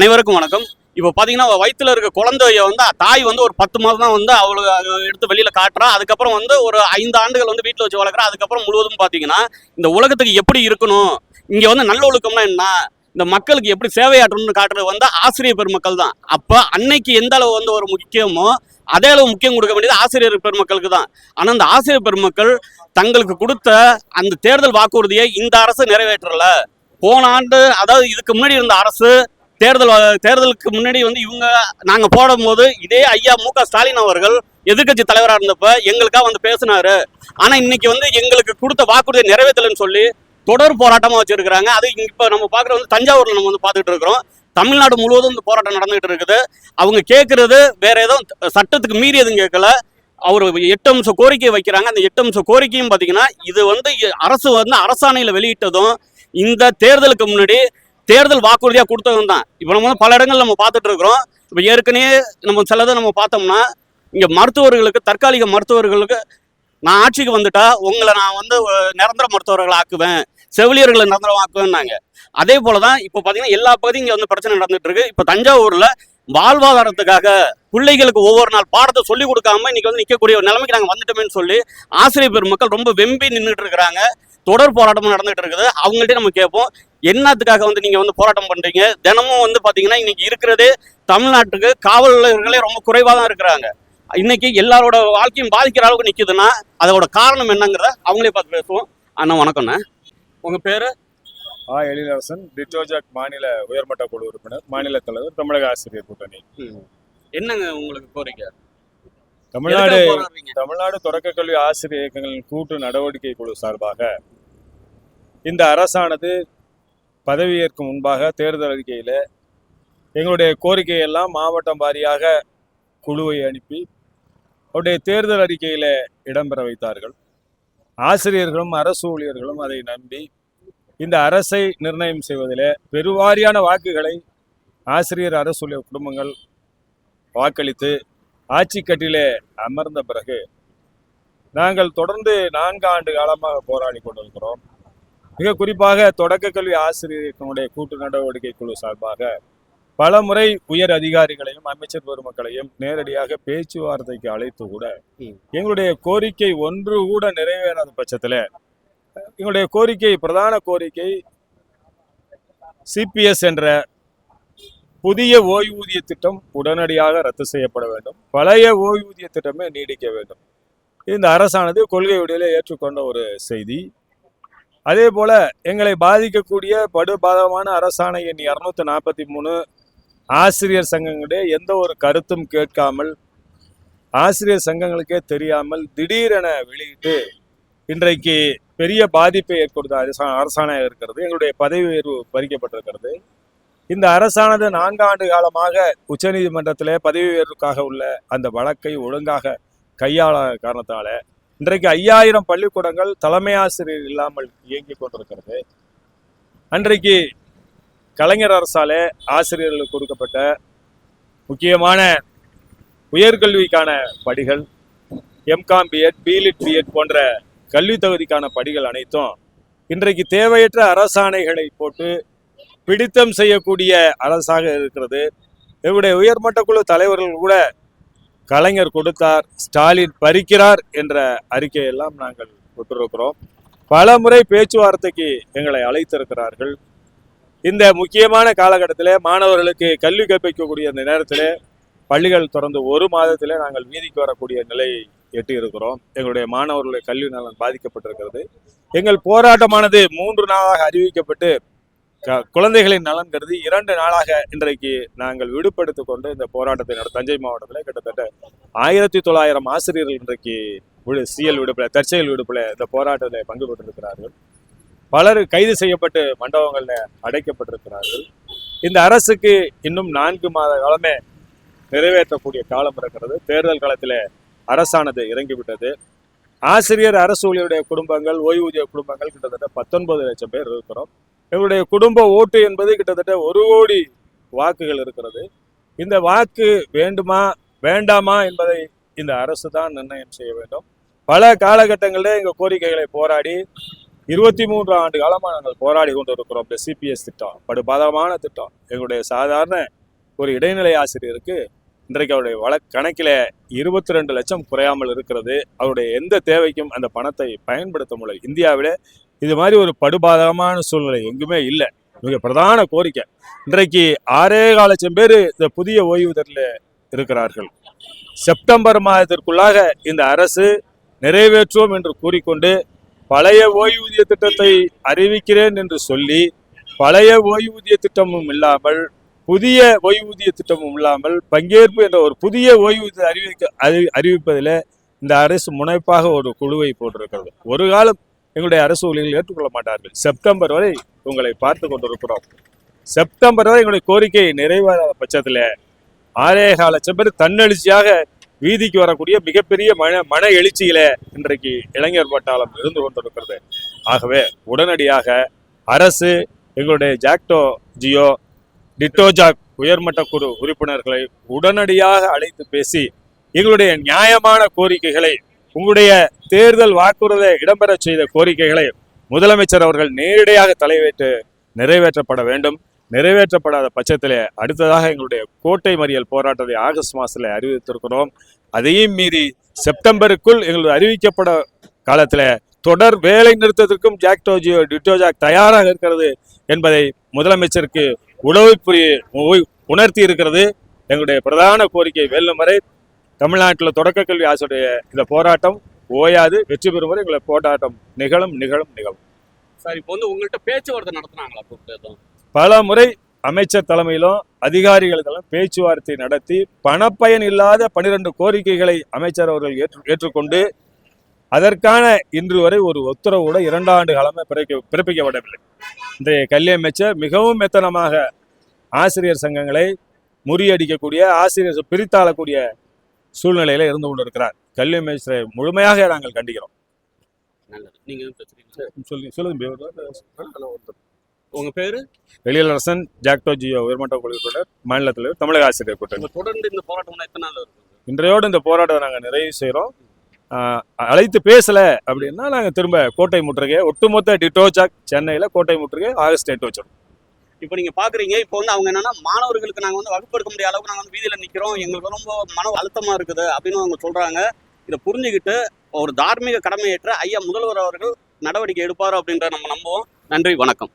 அனைவருக்கும் வணக்கம். இப்போ பார்த்தீங்கன்னா வயிற்றுல இருக்க குழந்தைய வந்து தாய் வந்து ஒரு பத்து மாதம் தான் வந்து அவளுக்கு எடுத்து வெளியில் காட்டுறா. அதுக்கப்புறம் வந்து ஒரு ஐந்து ஆண்டுகள் வந்து வீட்டில் வச்சு வளர்க்குறா. அதுக்கப்புறம் முழுவதும் பார்த்தீங்கன்னா இந்த உலகத்துக்கு எப்படி இருக்கணும் இங்கே வந்து நல்ல ஒழுக்கம்னா என்ன இந்த மக்களுக்கு எப்படி சேவையாற்றணும்னு காட்டுறது வந்து ஆசிரியர் பெருமக்கள் தான். அப்போ அன்னைக்கு எந்த அளவு வந்து ஒரு முக்கியமோ அதே அளவு முக்கியம் கொடுக்க வேண்டியது ஆசிரியர் பெருமக்களுக்கு தான். ஆனால் அந்த ஆசிரியர் பெருமக்கள் தங்களுக்கு கொடுத்த அந்த தேர்தல் வாக்குறுதியை இந்த அரசு நிறைவேற்றலை. போன ஆண்டு அதாவது இதுக்கு முன்னாடி இருந்த அரசு தேர்தல் தேர்தலுக்கு முன்னாடி வந்து இவங்க நாங்க போடும்போது இதே ஐயா மு க ஸ்டாலின் அவர்கள் எதிர்க்கட்சி தலைவராக இருந்தப்ப எங்களுக்காக வந்து பேசினாரு. ஆனா இன்னைக்கு வந்து எங்களுக்கு கொடுத்த வாக்குறுதியை நிறைவேற்றலன்னு சொல்லி தொடர் போராட்டமா வச்சிருக்கிறாங்க. அது இப்போ இப்ப நம்ம பாக்குறது வந்து தஞ்சாவூர்ல நம்ம வந்து பாத்துட்டு இருக்கிறோம். தமிழ்நாடு முழுவதும் இந்த போராட்டம் நடந்துகிட்டு இருக்குது. அவங்க கேட்கறது வேற ஏதோ சட்டத்துக்கு மீறி எதுவும் கேட்கல அவர் எட்டு அம்சம் கோரிக்கை வைக்கிறாங்க. அந்த எட்டு அம்ச கோரிக்கையும் பார்த்தீங்கன்னா இது வந்து அரசு வந்து அரசாணையில் வெளியிட்டதும் இந்த தேர்தலுக்கு முன்னாடி தேர்தல் வாக்குறுதியாக கொடுத்ததும் தான். இப்போ நம்ம வந்து பல இடங்கள் நம்ம பார்த்துட்டு இருக்கிறோம். இப்போ ஏற்கனவே நம்ம சிலதை நம்ம பார்த்தோம்னா இங்கே மருத்துவர்களுக்கு தற்காலிக மருத்துவர்களுக்கு நான் ஆட்சிக்கு வந்துட்டா உங்களை நான் வந்து நிரந்தர மருத்துவர்களை ஆக்குவேன். செவிலியர்களை நிரந்தரம் ஆக்குவேன்னாங்க. அதே போல தான் இப்போ பார்த்தீங்கன்னா எல்லா பகுதியும் இங்கே வந்து பிரச்சனை நடந்துட்டு இருக்கு. இப்போ தஞ்சாவூரில் வாழ்வாதாரத்துக்காக பிள்ளைகளுக்கு ஒவ்வொரு நாள் பாடத்தை சொல்லி கொடுக்காம இன்னைக்கு வந்து நிற்கக்கூடிய ஒரு நிலைமைக்கு நாங்கள் வந்துட்டோமேன்னு சொல்லி ஆசிரியர் பெருமக்கள் ரொம்ப வெம்பி நின்றுட்டு இருக்கிறாங்க. தொடர் போராட்டமும் நடந்துட்டு இருக்குது. அவங்கள்ட்ட நம்ம கேட்போம் என்னத்துக்காக வந்து நீங்க வந்து போராட்டம் பண்றீங்க? தினமும் வந்து பாத்தீங்கன்னா இன்னைக்கு இருக்கிறதே தமிழ்நாட்டுக்கு காவலர்களே ரொம்ப குறைவா தான் இருக்கிறாங்க. இன்னைக்கு எல்லாரோட வாழ்க்கையும் பாதிக்கிற அளவுக்கு நிக்குதுன்னா அதோட காரணம் என்னங்கிறத அவங்களே பார்த்து பேசுவோம். அண்ணா வணக்கம்ண்ணா உங்க பேரு? ஆ எழிலரசன் டிட்டோஜாக் மாநில உயர்மட்ட குழு உறுப்பினர் மாநில தலைவர் தமிழக ஆசிரியர் கூட்டணி. என்னங்க உங்களுக்கு கோரிக்கை? தமிழ்நாடு? தமிழ்நாடு தொடக்க கல்வி ஆசிரியர் இயக்கங்களின் கூட்டு நடவடிக்கை குழு சார்பாக இந்த அரசானது பதவியேற்கும் முன்பாக தேர்தல் அறிக்கையில் எங்களுடைய கோரிக்கையெல்லாம் மாவட்டம் வாரியாக குழுவை அனுப்பி அவருடைய தேர்தல் அறிக்கையில் இடம்பெற வைத்தார்கள் ஆசிரியர்களும் அரசு ஊழியர்களும் அதை நம்பி இந்த அரசை நிர்ணயம் செய்வதில் பெருவாரியான வாக்குகளை ஆசிரியர் அரசு ஊழியர் குடும்பங்கள் வாக்களித்து ஆட்சி கட்டிலே அமர்ந்த பிறகு நாங்கள் தொடர்ந்து நான்கு ஆண்டு காலமாக போராடி கொண்டிருக்கிறோம். மிக குறிப்பாக தொடக்க கல்வி ஆசிரியர்களுடைய கூட்டு நடவடிக்கை குழு சார்பாக பல முறை உயர் அதிகாரிகளையும் அமைச்சர் பெருமக்களையும் நேரடியாக பேச்சுவார்த்தைக்கு அழைத்து கூட எங்களுடைய கோரிக்கை ஒன்று கூட நிறைவேறாத பட்சத்தில் எங்களுடைய கோரிக்கை பிரதான கோரிக்கை சிபிஎஸ் என்ற புதிய ஓய்வூதிய திட்டம் உடனடியாக ரத்து செய்யப்பட வேண்டும். பழைய ஓய்வூதிய திட்டமே நீடிக்க வேண்டும். இந்த அரசானது கொள்கை விடியலை ஏற்றுக்கொண்ட ஒரு செய்தி. அதே போல எங்களை பாதிக்கக்கூடிய படுபாதமான அரசாணை எண் இரநூத்தி நாற்பத்தி மூணு ஆசிரியர் சங்கங்களுடைய எந்த ஒரு கருத்தும் கேட்காமல் ஆசிரியர் சங்கங்களுக்கே தெரியாமல் திடீரென வெளியிட்டு இன்றைக்கு பெரிய பாதிப்பை ஏற்படுத்த அரசா அரசாணையாக இருக்கிறது. எங்களுடைய பதவி உயர்வு பறிக்கப்பட்டிருக்கிறது. இந்த அரசானது நான்காண்டு காலமாக உச்சநீதிமன்றத்திலே பதவி உயர்வுக்காக உள்ள அந்த வழக்கை ஒழுங்காக கையாள காரணத்தால இன்றைக்கு ஐயாயிரம் பள்ளிக்கூடங்கள் தலைமை ஆசிரியர் இல்லாமல் இயங்கிக் கொண்டிருக்கிறது. அன்றைக்கு கலைஞர் அரசாலே ஆசிரியர்களுக்கு கொடுக்கப்பட்ட முக்கியமான உயர்கல்விக்கான படிகள் எம்காம் பிஎட் பிலிட் பிஎட் போன்ற கல்வி தகுதிக்கான படிகள் அனைத்தும் இன்றைக்கு தேவையற்ற அரசாணைகளை போட்டு பிடித்தம் செய்யக்கூடிய அரசாக இருக்கிறது. இவருடைய உயர்மட்ட குழு தலைவர்கள் கூட கலைஞர் கொடுத்தார் ஸ்டாலின் பறிக்கிறார் என்ற அறிக்கையெல்லாம் நாங்கள் விட்டிருக்கிறோம் பல முறை பேச்சுவார்த்தைக்கு எங்களை அழைத்திருக்கிறார்கள். இந்த முக்கியமான காலகட்டத்திலே மாணவர்களுக்கு கல்வி கற்பிக்கக்கூடிய இந்த நேரத்திலே பள்ளிகள் திறந்து ஒரு மாதத்திலே நாங்கள் வீதிக்கு வரக்கூடிய நிலையை எட்டி இருக்கிறோம் எங்களுடைய மாணவர்களுடைய கல்வி நலன் பாதிக்கப்பட்டிருக்கிறது. எங்கள் போராட்டமானது மூன்று நாளாக அறிவிக்கப்பட்டு குழந்தைகளின் நலன் கருதி இரண்டு நாளாக இன்றைக்கு நாங்கள் விடுபடுத்திக் கொண்டு இந்த போராட்டத்தை நட தஞ்சை மாவட்டத்தில் கிட்டத்தட்ட ஆயிரத்தி தொள்ளாயிரம் ஆசிரியர்கள் இன்றைக்கு விடு சிஎல் விடுப்பில் தற்செயல் விடுப்பில் இந்த போராட்டத்தில் பங்கு பெற்றிருக்கிறார்கள். பலர் கைது செய்யப்பட்டு மண்டபங்களில் அடைக்கப்பட்டிருக்கிறார்கள். இந்த அரசுக்கு இன்னும் நான்கு மாத காலமே நிறைவேற்றக்கூடிய காலம் இருக்கிறது. தேர்தல் காலத்தில் அரசானது இறங்கிவிட்டது. ஆசிரியர் அரசு ஊழியருடைய குடும்பங்கள் ஓய்வூதிய குடும்பங்கள் கிட்டத்தட்ட பத்தொன்பது லட்சம் பேர் இருக்கிறோம். எங்களுடைய குடும்ப ஓட்டு என்பது கிட்டத்தட்ட ஒரு கோடி வாக்குகள் இருக்கிறது. இந்த வாக்கு வேண்டுமா வேண்டாமா என்பதை இந்த அரசு தான் நிர்ணயம் செய்ய வேண்டும். பல காலகட்டங்களில் எங்கள் கோரிக்கைகளை போராடி இருபத்தி மூன்று ஆண்டு காலமாக நாங்கள் போராடி கொண்டு இருக்கிறோம் இந்த சிபிஎஸ் திட்டம். படுபாதகமான திட்டம். எங்களுடைய சாதாரண ஒரு இடைநிலை ஆசிரியருக்கு இன்றைக்கு அவருடைய வழக்கு கணக்கில் இருபத்தி ரெண்டு லட்சம் குறையாமல் இருக்கிறது. அவருடைய எந்த தேவைக்கும் அந்த பணத்தை பயன்படுத்த முடியல இந்தியாவிலே இது மாதிரி ஒரு படுபாதகமான சூழ்நிலை எங்குமே இல்லை. மிக பிரதான கோரிக்கை. இன்றைக்கு ஆறே கால் லட்சம் பேர் இந்த புதிய ஓய்வூதியத்தில் இருக்கிறார்கள். செப்டம்பர் மாதத்திற்குள்ளாக இந்த அரசு நிறைவேற்றுவோம் என்று கூறிக்கொண்டு பழைய ஓய்வூதிய திட்டத்தை அறிவிக்கிறேன் என்று சொல்லி பழைய ஓய்வூதிய திட்டமும் இல்லாமல் புதிய ஓய்வூதிய திட்டமும் இல்லாமல் பங்கேற்பு என்ற ஒரு புதிய ஓய்வூதிய அறிவிக்க அறி அறிவிப்பதில் இந்த அரசு முனைப்பாக ஒரு குழுவை போட்டிருக்கிறது. ஒரு காலம் எங்களுடைய அரசு ஊழியர்கள் ஏற்றுக்கொள்ள மாட்டார்கள். செப்டம்பர் வரை உங்களை பார்த்து கொண்டிருக்கிறோம். செப்டம்பர் வரை எங்களுடைய கோரிக்கை நிறைவேறாத பட்சத்தில் ஆறே லட்சம் பேர் தன்னெழுச்சியாக வீதிக்கு வரக்கூடிய மிகப்பெரிய மன மன எழுச்சியில இன்றைக்கு இளைஞர் பட்டாளம் இருந்து கொண்டிருக்கிறது. ஆகவே உடனடியாக அரசு எங்களுடைய ஜாக்டோ ஜியோ டிட்டோஜாக் உயர்மட்ட குழு உறுப்பினர்களை உடனடியாக அழைத்து பேசி எங்களுடைய நியாயமான கோரிக்கைகளை உங்களுடைய தேர்தல் வாக்குறுதியை இடம்பெறச் செய்த கோரிக்கைகளை முதலமைச்சர் அவர்கள் நேரடியாக தலைவேற்று நிறைவேற்றப்பட வேண்டும். நிறைவேற்றப்படாத பட்சத்திலே அடுத்ததாக எங்களுடைய கோட்டை மறியல் போராட்டத்தை ஆகஸ்ட் மாதத்தில் அறிவித்திருக்கிறோம். அதையும் மீறி செப்டம்பருக்குள் எங்களுக்கு அறிவிக்கப்பட காலத்தில் தொடர் வேலை நிறுத்தத்திற்கும் ஜாக்டோஜியோ டிட்டோஜாக் தயாராக இருக்கிறது என்பதை முதலமைச்சருக்கு உணவு புரிய உ- உணர்த்தி இருக்கிறது. எங்களுடைய பிரதான கோரிக்கை வெல்லும் வரை தமிழ்நாட்டில் தொடக்க கல்வி ஆசிரியருடைய இந்த போராட்டம் ஓயாது வெற்றி பெறும் வரை எங்களுடைய போராட்டம் நிகழும் நிகழும் நிகழும். சார் இப்போ வந்து உங்கள்கிட்ட பேச்சுவார்த்தை நடத்துனாங்களா கூப்பிட்டு பல முறை அமைச்சர் தலைமையிலும் அதிகாரிகளுக்கெல்லாம் பேச்சுவார்த்தை நடத்தி பணப்பயன் இல்லாத பனிரெண்டு கோரிக்கைகளை அமைச்சர் அவர்கள் ஏற்று ஏற்றுக்கொண்டு அதற்கான இன்று வரை ஒரு உத்தரவு கூட இரண்டாண்டு காலமே பிறக்க பிறப்பிக்கப்படவில்லை. இன்றைய கல்வி அமைச்சர் மிகவும் மெத்தனமாக ஆசிரியர் சங்கங்களை முறியடிக்கக்கூடிய ஆசிரியர் பிரித்தாளக்கூடிய சூழ்நிலையில இருந்து கொண்டிருக்கிறார். கல்வி அமைச்சரை முழுமையாக நாங்கள் கண்டிக்கிறோம். சொல்லி சொல்லுங்க. உங்க பேரு? வெளியரசன் ஜாக்டோ ஜியோ உயர்மட்ட குழு உறுப்பினர் மாநில தலைவர் தமிழக ஆசிரியர் இப்ப தொடர்ந்து இந்த போராட்டம் எத்தனை நாள் இன்றையோடு இந்த போராட்டத்தை நாங்கள் நிறைவு செய்கிறோம். அழைத்து பேசலை அப்படின்னா நாங்கள் திரும்ப கோட்டை முற்றுகை ஒட்டுமொத்த டிட்டோஜாக் சென்னையில் கோட்டை முற்றுகை ஆகஸ்ட் எட்டு வச்சிடும் இப்போ நீங்க பாக்குறீங்க இப்போ வந்து அவங்க என்னன்னா மாணவர்களுக்கு நாங்க வந்து வகுப்படுத்த எடுக்க முடியாத அளவுக்கு நாங்க வந்து வீதியில நிக்கிறோம். எங்களுக்கு ரொம்ப மன அழுத்தமா இருக்குது அப்படின்னு அவங்க சொல்றாங்க. இதை புரிஞ்சுக்கிட்டு ஒரு தார்மீக கடமையேற்ற ஐயா முதல்வர் அவர்கள் நடவடிக்கை எடுப்பார் அப்படின்ற நம்ம நம்புவோம். நன்றி வணக்கம்.